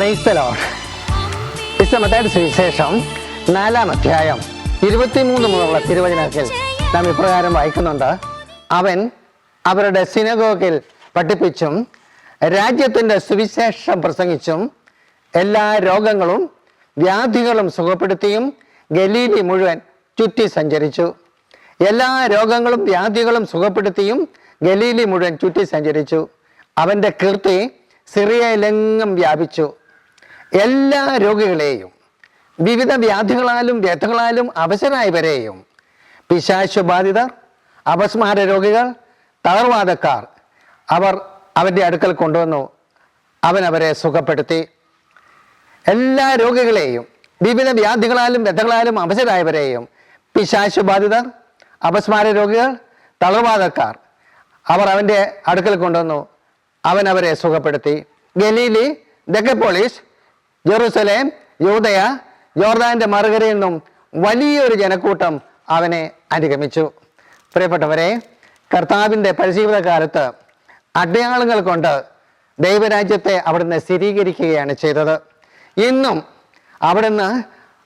ക്രൈസ്തലോ വിശ്രമത്തായിട്ട് സുവിശേഷം നാലാം അധ്യായം ഇരുപത്തിമൂന്ന് മുതലുള്ള തിരുവചനത്തിൽ നാം ഇപ്രകാരം വായിക്കുന്നുണ്ട്. അവൻ അവരുടെ സിനഗോഗിൽ പഠിപ്പിച്ചും രാജ്യത്തിന്റെ സുവിശേഷം പ്രസംഗിച്ചും എല്ലാ രോഗങ്ങളും വ്യാധികളും സുഖപ്പെടുത്തിയും ഗലീലി മുഴുവൻ ചുറ്റി സഞ്ചരിച്ചു. എല്ലാ രോഗങ്ങളും വ്യാധികളും സുഖപ്പെടുത്തിയും ഗലീലി മുഴുവൻ ചുറ്റി സഞ്ചരിച്ചു. അവന്റെ കീർത്തി സിറിയയിലെങ്ങും വ്യാപിച്ചു. എല്ലാ രോഗികളെയും വിവിധ വ്യാധികളാലും വ്യഥകളാലും അവശരായവരെയും പിശാശുബാധിതർ അപസ്മാര രോഗികൾ തളർവാദക്കാർ അവർ അവന്റെ അടുക്കൽ കൊണ്ടുവന്നു. അവൻ അവരെ സുഖപ്പെടുത്തി. എല്ലാ രോഗികളെയും വിവിധ വ്യാധികളാലും വ്യഥകളാലും അവശരായവരെയും പിശാശുബാധിതർ അപസ്മാര രോഗികൾ തളർവാദക്കാർ അവർ അവന്റെ അടുക്കൽ കൊണ്ടുവന്നു. അവൻ അവരെ സുഖപ്പെടുത്തി. ഗലീലി ദക്കപ്പോളീസ് ജെറുസലേം യൂതയ ജോർദാന്റെ മറുകരയിൽ നിന്നും വലിയൊരു ജനക്കൂട്ടം അവനെ അനുഗമിച്ചു. പ്രിയപ്പെട്ടവരെ കർത്താവിന്റെ പരിശീലന കാലത്ത് അടയാളങ്ങൾ കൊണ്ട് ദൈവരാജ്യത്തെ അവിടുന്ന് സ്ഥിരീകരിക്കുകയാണ് ചെയ്തത്. ഇന്നും അവിടുന്ന്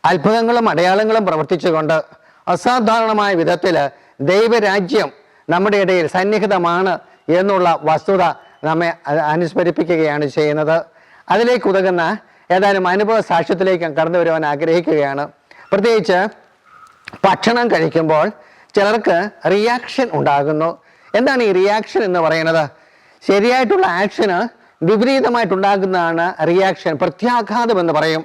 അത്ഭുതങ്ങളും അടയാളങ്ങളും പ്രവർത്തിച്ചുകൊണ്ട് അസാധാരണമായ വിധത്തിൽ ദൈവരാജ്യം നമ്മുടെ ഇടയിൽ സന്നിഹിതമാണ് എന്നുള്ള വസ്തുത നമ്മെ അനുസ്മരിപ്പിക്കുകയാണ് ചെയ്യുന്നത്. അതിലേക്ക് ഉതകുന്ന ഏതാനും അനുഭവ സാക്ഷ്യത്തിലേക്ക് കടന്നു വരുവാൻ ആഗ്രഹിക്കുകയാണ്. പ്രത്യേകിച്ച് ഭക്ഷണം കഴിക്കുമ്പോൾ ചിലർക്ക് റിയാക്ഷൻ ഉണ്ടാകുന്നു. എന്താണ് ഈ റിയാക്ഷൻ എന്ന് പറയുന്നത്? ശരിയായിട്ടുള്ള ആക്ഷന് വിപരീതമായിട്ടുണ്ടാകുന്നതാണ് റിയാക്ഷൻ പ്രത്യാഘാതം എന്ന് പറയും.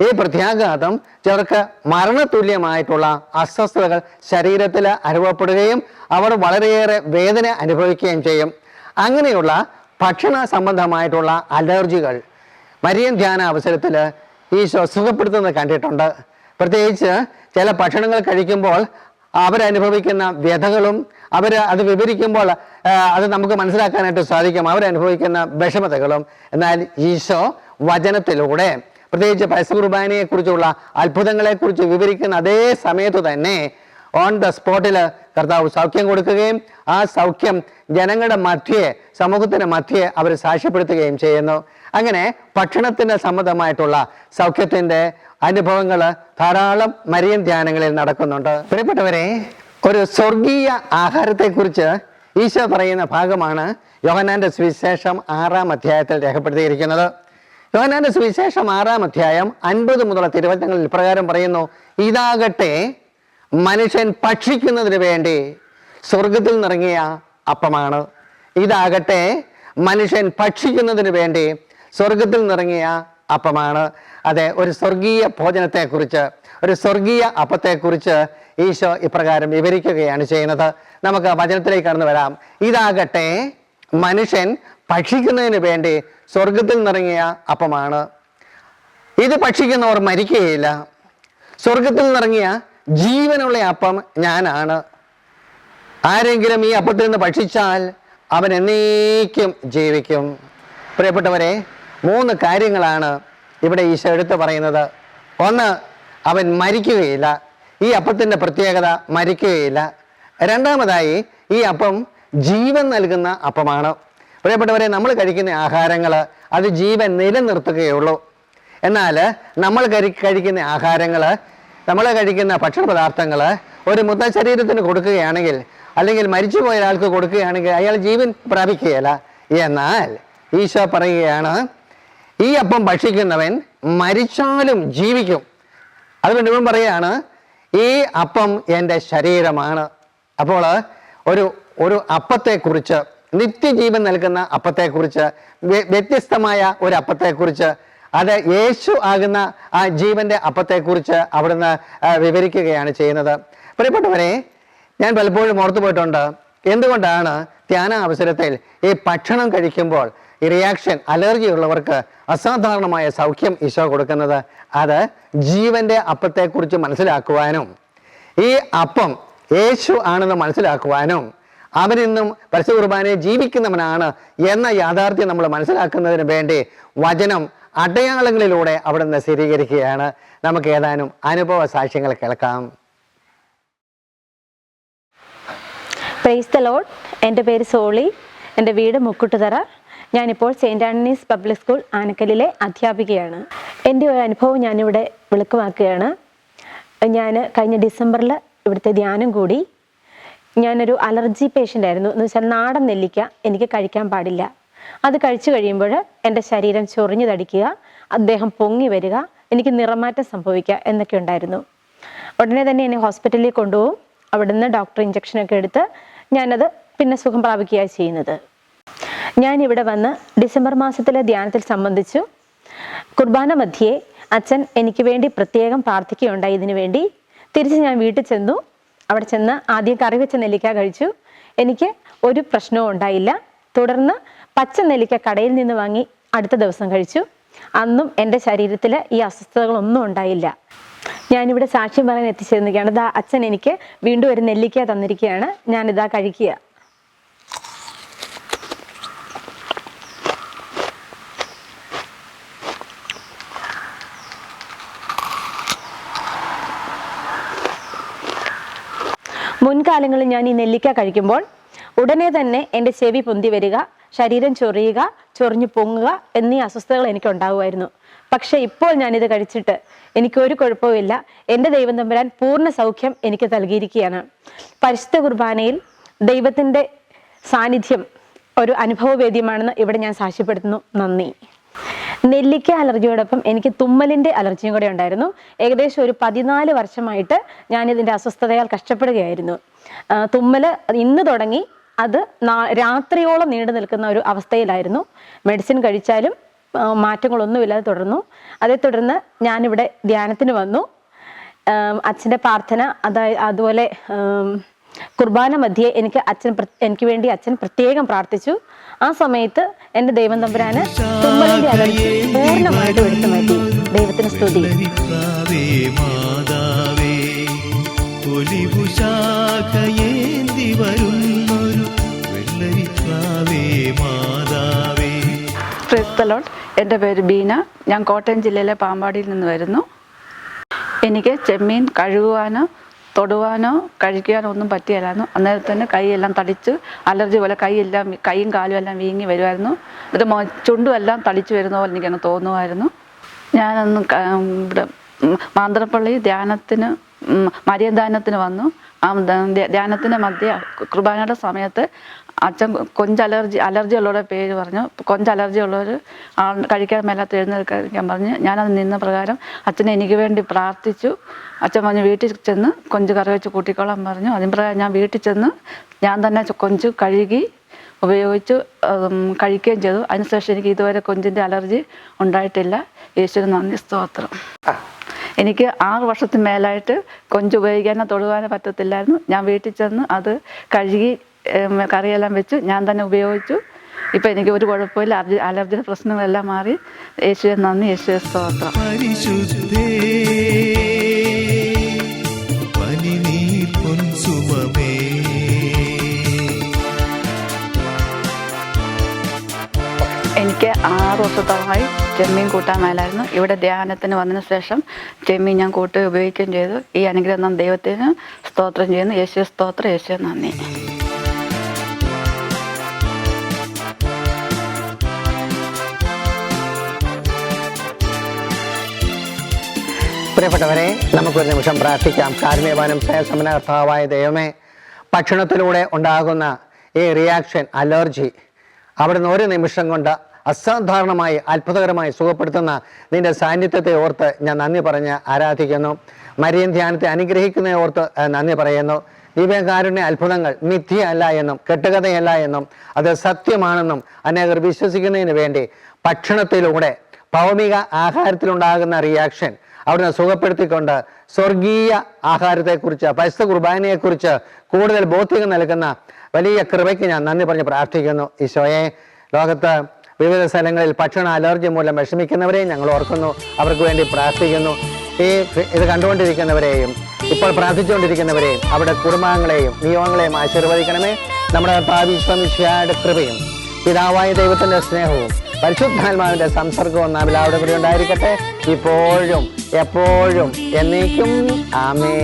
ഈ പ്രത്യാഘാതം ചിലർക്ക് മരണതുല്യമായിട്ടുള്ള അസ്വസ്ഥതകൾ ശരീരത്തിൽ അനുഭവപ്പെടുകയും അവർ വളരെയേറെ വേദന അനുഭവിക്കുകയും ചെയ്യും. അങ്ങനെയുള്ള ഭക്ഷണ സംബന്ധമായിട്ടുള്ള അലർജികൾ മരിയൻ ധ്യാന അവസരത്തിൽ ഈശോ സുഖപ്പെടുത്തുന്നത് കണ്ടിട്ടുണ്ട്. പ്രത്യേകിച്ച് ചില ഭക്ഷണങ്ങൾ കഴിക്കുമ്പോൾ അവരനുഭവിക്കുന്ന വ്യഥകളും അവർ അത് വിവരിക്കുമ്പോൾ അത് നമുക്ക് മനസ്സിലാക്കാനായിട്ട് സാധിക്കും. അവരനുഭവിക്കുന്ന വിഷമതകളും. എന്നാൽ ഈശോ വചനത്തിലൂടെ പ്രത്യേകിച്ച് പരസ്യ കുർബാനയെ കുറിച്ചുള്ള അത്ഭുതങ്ങളെക്കുറിച്ച് വിവരിക്കുന്ന അതേ സമയത്ത് തന്നെ ഓൺ ദ സ്പോട്ടിൽ കർത്താവ് സൗഖ്യം കൊടുക്കുകയും ആ സൗഖ്യം ജനങ്ങളുടെ മധ്യയെ സമൂഹത്തിന്റെ മധ്യയെ അവർ സാക്ഷ്യപ്പെടുത്തുകയും ചെയ്യുന്നു. അങ്ങനെ ഭക്ഷണത്തിന് സംബന്ധമായിട്ടുള്ള സൗഖ്യത്തിന്റെ അനുഭവങ്ങൾ ധാരാളം മരിയൻ ധ്യാനങ്ങളിൽ നടക്കുന്നുണ്ട്. പ്രിയപ്പെട്ടവരെ ഒരു സ്വർഗീയ ആഹാരത്തെക്കുറിച്ച് ഈശോ പറയുന്ന ഭാഗമാണ് യോഹനാന്റെ സുവിശേഷം ആറാം അധ്യായത്തിൽ രേഖപ്പെടുത്തിയിരിക്കുന്നത്. യോഹനാന്റെ സുവിശേഷം ആറാം അധ്യായം അൻപത് മുതലുള്ള തിരുവചനങ്ങളിൽ പ്രകാരം പറയുന്നു ഇതാകട്ടെ മനുഷ്യൻ ഭക്ഷിക്കുന്നതിന് വേണ്ടി സ്വർഗത്തിൽ നിറങ്ങിയ അപ്പമാണ്. ഇതാകട്ടെ മനുഷ്യൻ ഭക്ഷിക്കുന്നതിന് വേണ്ടി സ്വർഗത്തിൽ നിറങ്ങിയ അപ്പമാണ്. അതെ ഒരു സ്വർഗീയ ഭോജനത്തെക്കുറിച്ച് ഒരു സ്വർഗീയ അപ്പത്തെക്കുറിച്ച് ഈശോ ഇപ്രകാരം വിവരിക്കുകയാണ് ചെയ്യുന്നത്. നമുക്ക് വചനത്തിലേക്ക് കടന്നു വരാം. ഇതാകട്ടെ മനുഷ്യൻ ഭക്ഷിക്കുന്നതിന് വേണ്ടി സ്വർഗത്തിൽ നിറങ്ങിയ അപ്പമാണ്. ഇത് ഭക്ഷിക്കുന്നവർ മരിക്കുകയില്ല. സ്വർഗത്തിൽ നിറങ്ങിയ ജീവനുള്ള അപ്പം ഞാനാണ്. ആരെങ്കിലും ഈ അപ്പത്തിൽ നിന്ന് ഭക്ഷിച്ചാൽ അവൻ എന്നേക്കും ജീവിക്കും. പ്രിയപ്പെട്ടവരെ മൂന്ന് കാര്യങ്ങളാണ് ഇവിടെ ഈശോ എടുത്തു പറയുന്നത്. ഒന്ന് അവൻ മരിക്കുകയില്ല. ഈ അപ്പത്തിന്റെ പ്രത്യേകത മരിക്കുകയില്ല. രണ്ടാമതായി ഈ അപ്പം ജീവൻ നൽകുന്ന അപ്പമാണ്. പ്രിയപ്പെട്ടവരെ നമ്മൾ കഴിക്കുന്ന ആഹാരങ്ങൾ അത് ജീവൻ നിലനിർത്തുകയുള്ളൂ. എന്നാൽ നമ്മൾ കരി കഴിക്കുന്ന ആഹാരങ്ങൾ നമ്മൾ കഴിക്കുന്ന ഭക്ഷണ പദാർത്ഥങ്ങൾ ഒരു മുത്ത ശരീരത്തിന് കൊടുക്കുകയാണെങ്കിൽ അല്ലെങ്കിൽ മരിച്ചുപോയ ഒരാൾക്ക് കൊടുക്കുകയാണെങ്കിൽ അയാൾ ജീവൻ പ്രാപിക്കുകയില്ല. എന്നാൽ ഈശോ പറയുകയാണ് ഈ അപ്പം ഭക്ഷിക്കുന്നവൻ മരിച്ചാലും ജീവിക്കും. അതുകൊണ്ട് ഇവൻ പറയാണ് ഈ അപ്പം എന്റെ ശരീരമാണ്. അപ്പോൾ ഒരു ഒരു അപ്പത്തെക്കുറിച്ച് നിത്യജീവൻ നൽകുന്ന അപ്പത്തെക്കുറിച്ച് വ്യ- വ്യത്യസ്തമായ ഒരു അപ്പത്തെക്കുറിച്ച് അത് യേശു ആകുന്ന ആ ജീവന്റെ അപ്പത്തെക്കുറിച്ച് അവിടുന്ന് വിവരിക്കുകയാണ് ചെയ്യുന്നത്. പ്രിയപ്പെട്ടവരെ ഞാൻ പലപ്പോഴും ഓർത്തു പോയിട്ടുണ്ട് എന്തുകൊണ്ടാണ് ധ്യാന അവസരത്തിൽ ഈ ഭക്ഷണം കഴിക്കുമ്പോൾ ഈ റിയാക്ഷൻ അലർജി ഉള്ളവർക്ക് അസാധാരണമായ സൗഖ്യം ഈശോ കൊടുക്കുന്നത് അത് ജീവന്റെ അപ്പത്തെക്കുറിച്ച് മനസ്സിലാക്കുവാനും ഈ അപ്പം യേശു ആണെന്ന് മനസ്സിലാക്കുവാനും അവനിന്നും പരിശുദ്ധ കുർബാനയെ ജീവിക്കുന്നവനാണ് എന്ന യാഥാർത്ഥ്യം നമ്മൾ മനസ്സിലാക്കുന്നതിന് വേണ്ടി വചനം അടയാളങ്ങളിലൂടെ അവിടുന്ന് സ്ഥിരീകരിക്കുകയാണ്. നമുക്ക് ഏതാനും അനുഭവ സാക്ഷ്യങ്ങൾ കേൾക്കാം. പ്രൈസ് ദ ലോഡ് എന്റെ പേര് സോളി. എന്റെ വീട് മുക്കുട്ടുതറ. ഞാനിപ്പോൾ സെയിന്റ് ആന്റണീസ് പബ്ലിക് സ്കൂൾ ആനക്കലിലെ അധ്യാപികയാണ്. എന്റെ ഒരു അനുഭവം ഞാനിവിടെ വിളക്കുമാക്കുകയാണ്. ഞാൻ കഴിഞ്ഞ ഡിസംബറിൽ ഇവിടുത്തെ ധ്യാനം കൂടി. ഞാനൊരു അലർജി പേഷ്യന്റ് ആയിരുന്നു. എന്ന് വെച്ചാൽ നാടൻ നെല്ലിക്ക എനിക്ക് കഴിക്കാൻ പാടില്ല. അത് കഴിച്ചു കഴിയുമ്പോൾ എന്റെ ശരീരം ചൊറിഞ്ഞു തടിക്കുക അദ്ദേഹം പൊങ്ങി വരിക എനിക്ക് നിറമാറ്റം സംഭവിക്കുക എന്നൊക്കെ ഉണ്ടായിരുന്നു. ഉടനെ തന്നെ എന്നെ ഹോസ്പിറ്റലിൽ കൊണ്ടുപോകും. അവിടുന്ന് ഡോക്ടർ ഇഞ്ചക്ഷനൊക്കെ എടുത്ത് ഞാനത് പിന്നെ സുഖം പ്രാപിക്കുകയാണ് ചെയ്യുന്നത്. ഞാൻ ഇവിടെ വന്ന് ഡിസംബർ മാസത്തിലെ ധ്യാനത്തിൽ സംബന്ധിച്ചു കുർബാന മധ്യേ അച്ഛൻ എനിക്ക് വേണ്ടി പ്രത്യേകം പ്രാർത്ഥിക്കുകയുണ്ടായി ഇതിനു വേണ്ടി. തിരിച്ച് ഞാൻ വീട്ടിൽ ചെന്നു. അവിടെ ചെന്ന് ആദ്യം കറി വെച്ച നെല്ലിക്ക കഴിച്ചു. എനിക്ക് ഒരു പ്രശ്നവും ഉണ്ടായില്ല. തുടർന്ന് പച്ച നെല്ലിക്ക കടയിൽ നിന്ന് വാങ്ങി അടുത്ത ദിവസം കഴിച്ചു. അന്നും എന്റെ ശരീരത്തിൽ ഈ അസ്വസ്ഥതകളൊന്നും ഉണ്ടായില്ല. ഞാനിവിടെ സാക്ഷ്യം പറയാൻ എത്തിച്ചേർന്നിരിക്കുകയാണ്. ദാ അച്ഛൻ എനിക്ക് വീണ്ടും ഒരു നെല്ലിക്ക തന്നിരിക്കുകയാണ്. ഞാനിതാ കഴിക്കുക. മുൻകാലങ്ങളിൽ ഞാൻ ഈ നെല്ലിക്ക കഴിക്കുമ്പോൾ ഉടനെ തന്നെ എന്റെ ചെവി പൊന്തി വരിക ശരീരം ചൊറിയുക ചൊറിഞ്ഞു പൊങ്ങുക എന്നീ അസ്വസ്ഥതകൾ എനിക്ക് ഉണ്ടാകുമായിരുന്നു പക്ഷെ ഇപ്പോൾ ഞാനിത് കഴിച്ചിട്ട് എനിക്കൊരു കുഴപ്പവുമില്ല എന്റെ ദൈവം തമ്പുരാൻ പൂർണ സൗഖ്യം എനിക്ക് നൽകിയിരിക്കുകയാണ്. പരിശുദ്ധ കുർബാനയിൽ ദൈവത്തിന്റെ സാന്നിധ്യം ഒരു അനുഭവവേദ്യമാണെന്ന് ഇവിടെ ഞാൻ സാക്ഷ്യപ്പെടുത്തുന്നു. നന്ദി. നെല്ലിക്ക അലർജിയോടൊപ്പം എനിക്ക് തുമ്മലിന്റെ അലർജിയും കൂടെ ഉണ്ടായിരുന്നു. ഏകദേശം ഒരു പതിനാല് വർഷമായിട്ട് ഞാൻ ഇതിന്റെ അസ്വസ്ഥതയാൽ കഷ്ടപ്പെടുകയായിരുന്നു. തുമ്മൽ ഇന്ന് തുടങ്ങി അത് രാത്രിയോളം നീണ്ടു നിൽക്കുന്ന ഒരു അവസ്ഥയിലായിരുന്നു. മെഡിസിൻ കഴിച്ചാലും മാറ്റങ്ങളൊന്നുമില്ലാതെ തുടർന്നു. അതേ തുടർന്ന് ഞാനിവിടെ ധ്യാനത്തിന് വന്നു. അച്ഛന്റെ പ്രാർത്ഥന അതായത് അതുപോലെ കുർബാന മധ്യേ എനിക്ക് അച്ഛൻ എനിക്ക് വേണ്ടി അച്ഛൻ പ്രത്യേകം പ്രാർത്ഥിച്ചു. ആ സമയത്ത് എന്റെ ദൈവം തമ്പുരാന് തുമ്മലിന്റെ അലർജി പൂർണമായിട്ടും എടുത്തു മാറ്റി. ദൈവത്തിന് സ്തുതി. ക്രിസ്തലോൺ എന്റെ പേര് ബീന. ഞാൻ കോട്ടയം ജില്ലയിലെ പാമ്പാടിയിൽ നിന്ന് വരുന്നു. എനിക്ക് ചെമ്മീൻ കഴുകുവാനോ തൊടുവാനോ കഴിക്കാനോ ഒന്നും പറ്റിയല്ലായിരുന്നു. അന്നേരം തന്നെ കൈയെല്ലാം തടിച്ച് അലർജി പോലെ കൈയെല്ലാം കൈയും കാലും എല്ലാം വീങ്ങി വരുമായിരുന്നു. എന്നിട്ട് മൊ ചുണ്ടും എല്ലാം തടിച്ച് വരുന്ന പോലെ എനിക്കങ്ങ് തോന്നുമായിരുന്നു. ഞാനന്ന് ഇവിടെ മാന്ത്രപ്പള്ളി ധ്യാനത്തിന് മര്യാദാനത്തിന് വന്നു. ആ ധ്യാനത്തിന്റെ മധ്യ കുർബാനയുടെ സമയത്ത് അച്ഛൻ കൊഞ്ച് അലർജി അലർജി ഉള്ളവരുടെ പേര് പറഞ്ഞു. കൊഞ്ച് അലർജി ഉള്ളവർ ആൾ കഴിക്കാൻ മേലാത്ത എഴുന്നേൽക്കാൻ പറഞ്ഞ് ഞാനത് നിന്ന പ്രകാരം അച്ഛനെ എനിക്ക് വേണ്ടി പ്രാർത്ഥിച്ചു. അച്ഛൻ പറഞ്ഞു വീട്ടിൽ ചെന്ന് കൊഞ്ച് കറി വെച്ച് കൂട്ടിക്കോളാൻ പറഞ്ഞു. അതിന് പ്രകാരം ഞാൻ വീട്ടിൽ ചെന്ന് ഞാൻ തന്നെ കൊഞ്ച് കഴുകി ഉപയോഗിച്ച് കഴിക്കുകയും ചെയ്തു. അതിനുശേഷം എനിക്ക് ഇതുവരെ കൊഞ്ചിന്റെ അലർജി ഉണ്ടായിട്ടില്ല. യേശുവിന് നന്ദി സ്തോത്രം. എനിക്ക് ആറ് വർഷത്തിന് മേലായിട്ട് കൊഞ്ച് ഉപയോഗിക്കാനോ തൊടുവാനോ പറ്റത്തില്ലായിരുന്നു. ഞാൻ വീട്ടിൽ ചെന്ന് അത് കഴുകി കറിയെല്ലാം വെച്ചു. ഞാൻ തന്നെ ഉപയോഗിച്ചു. ഇപ്പം എനിക്ക് ഒരു കുഴപ്പമില്ല. അലർജി അലർജിയുടെ പ്രശ്നങ്ങളെല്ലാം മാറി. യേശുവെ നന്ദി. യേശുവെ സ്തോത്രം. എനിക്ക് ആറ് വർഷത്തോളമായി ചെമ്മീൻ കൂട്ടാൻ മേലായിരുന്നു. ഇവിടെ ധ്യാനത്തിന് വന്നതിന് ശേഷം ചെമ്മീൻ ഞാൻ കൂട്ടി ഉപയോഗിക്കുകയും ചെയ്തു. ഈ അനുഗ്രഹം നാം ദൈവത്തിന് സ്തോത്രം ചെയ്യുന്നു. യേശു സ്തോത്രം. യേശു നന്ദി. പ്രിയപ്പെട്ടവരെ നമുക്കൊരു നിമിഷം പ്രാർത്ഥിക്കാം. കാരുണ്യവാനും സ്നേഹസമന കർത്താവായ ദൈവമേ ഭക്ഷണത്തിലൂടെ ഉണ്ടാകുന്ന ഈ റിയാക്ഷൻ അലർജി അവിടുന്ന് ഒരു നിമിഷം കൊണ്ട് അസാധാരണമായി അത്ഭുതകരമായി സുഖപ്പെടുത്തുന്ന നിന്റെ സാന്നിധ്യത്തെ ഓർത്ത് ഞാൻ നന്ദി പറഞ്ഞ് ആരാധിക്കുന്നു. മരിയൻ ധ്യാനത്തെ അനുഗ്രഹിക്കുന്നതിനെ ഓർത്ത് നന്ദി പറയുന്നു. ദിവ്യകാരുണ്യ അത്ഭുതങ്ങൾ മിഥ്യയല്ല എന്നും കെട്ടുകഥയല്ല എന്നും അത് സത്യമാണെന്നും അനേകർ വിശ്വസിക്കുന്നതിന് വേണ്ടി ഭക്ഷണത്തിലൂടെ ഭൗമിക ആഹാരത്തിലുണ്ടാകുന്ന റിയാക്ഷൻ അവിടുന്ന് സുഖപ്പെടുത്തിക്കൊണ്ട് സ്വർഗീയ ആഹാരത്തെക്കുറിച്ച് പരിശുദ്ധ കുർബാനയെക്കുറിച്ച് കൂടുതൽ ബോധ്യം നൽകുന്ന വലിയ കൃപയ്ക്ക് ഞാൻ നന്ദി പറഞ്ഞ് പ്രാർത്ഥിക്കുന്നു. ഈശോയെ ലോകത്ത് വിവിധ സ്ഥലങ്ങളിൽ ഭക്ഷണ അലർജി മൂലം വിഷമിക്കുന്നവരെയും ഞങ്ങൾ ഓർക്കുന്നു. അവർക്ക് വേണ്ടി പ്രാർത്ഥിക്കുന്നു. ഈ ഇത് കണ്ടുകൊണ്ടിരിക്കുന്നവരെയും ഇപ്പോൾ പ്രാർത്ഥിച്ചുകൊണ്ടിരിക്കുന്നവരെയും അവരുടെ കുടുംബാംഗങ്ങളെയും നിയമങ്ങളെയും ആശീർവദിക്കണമേ. നമ്മുടെ പാവിശ്വമിശ്വയുടെ കൃപയും പിതാവായ ദൈവത്തിന്റെ സ്നേഹവും പരിശുദ്ധാത്മാവിന്റെ സംസർഗവും നാം എല്ലാവരുടെ കൂടി ഉണ്ടായിരിക്കട്ടെ. ഇപ്പോഴും എപ്പോഴും എന്നേക്കും. ആമേ